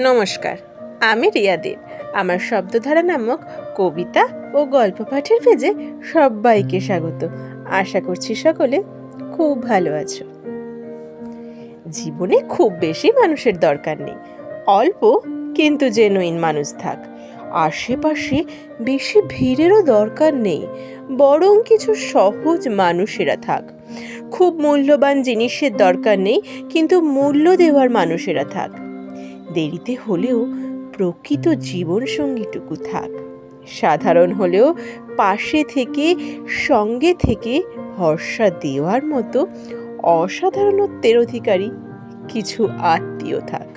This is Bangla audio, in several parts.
নমস্কার, আমি রিয়াদের আমার শব্দধারা নামক কবিতা ও গল্প পাঠের পেজে সবাইকে স্বাগত। আশা করছি সকলে খুব ভালো আছো। জীবনে খুব বেশি মানুষের দরকার নেই, অল্প কিন্তু জেনুইন মানুষ থাক। আশেপাশে বেশি ভিড়েরও দরকার নেই, বরং কিছু সহজ মানুষেরা থাক। খুব মূল্যবান জিনিসের দরকার নেই, কিন্তু মূল্য দেওয়ার মানুষেরা থাক। দেরিতে হলেও প্রকৃত জীবন সঙ্গীটুকু থাক। সাধারণ হলেও পাশে থেকে, সঙ্গে থেকে ভরসা দেওয়ার মতো অসাধারণত্বের অধিকারী কিছু আত্মীয় থাক।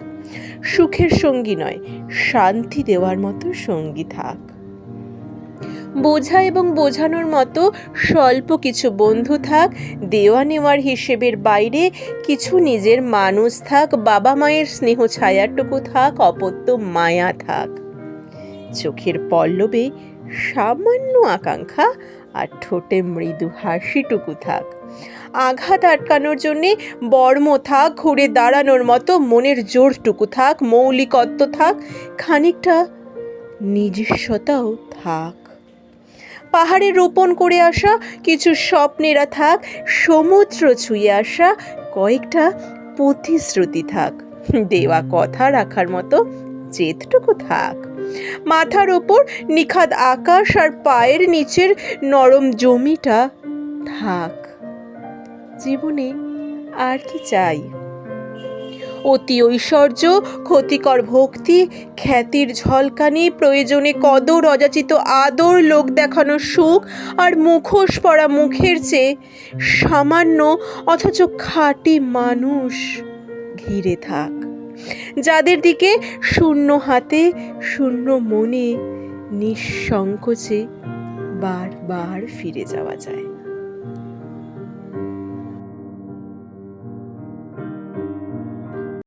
সুখের সঙ্গী নয়, শান্তি দেওয়ার মতো সঙ্গী থাক। বোঝা এবং বোঝানোর মতো স্বল্প কিছু বন্ধু থাক দেওয়া নেওয়ার হিসেবের বাইরে কিছু নিজের মানুষ থাক, বাবা মায়ের স্নেহ ছায়াটুকু থাক, অপত্য মায়া থাক। চোখের পল্লবে সামান্য আকাঙ্ক্ষা আর ঠোঁটে মৃদু হাসিটুকু থাক। আঘাত আটকানোর জন্যে বর্ম থাক, ঘুরে দাঁড়ানোর মতো মনের জোরটুকু থাক, মৌলিকত্ব থাক, খানিকটা নিজস্বতাও থাক। পাহাড়ে রোপণ করে আসা, কিছু স্বপ্নেরা থাক, সমুদ্র ছুঁয়ে আসা, কয়েকটা প্রতিশ্রুতি থাক। দেওয়া কথা রাখার মতো জেদটুকু থাক। মাথার ওপর নিখাদ আকাশ আর পায়ের নিচের নরম জমিটা থাক। জীবনে আর কি চাই? অতি ঐশ্বর্য, ক্ষতিকর ভক্তি, খ্যাতির ঝলকানি, প্রয়োজনে কদর, অযাচিত আদর, লোক দেখানো সুখ আর মুখোশ পরা মুখের চেয়ে সামান্য অথচ খাঁটি মানুষ ঘিরে থাক। যাদের দিকে শূন্য হাতে, শূন্য মনে নিঃসংকোচে বারবার ফিরে যাওয়া যায়।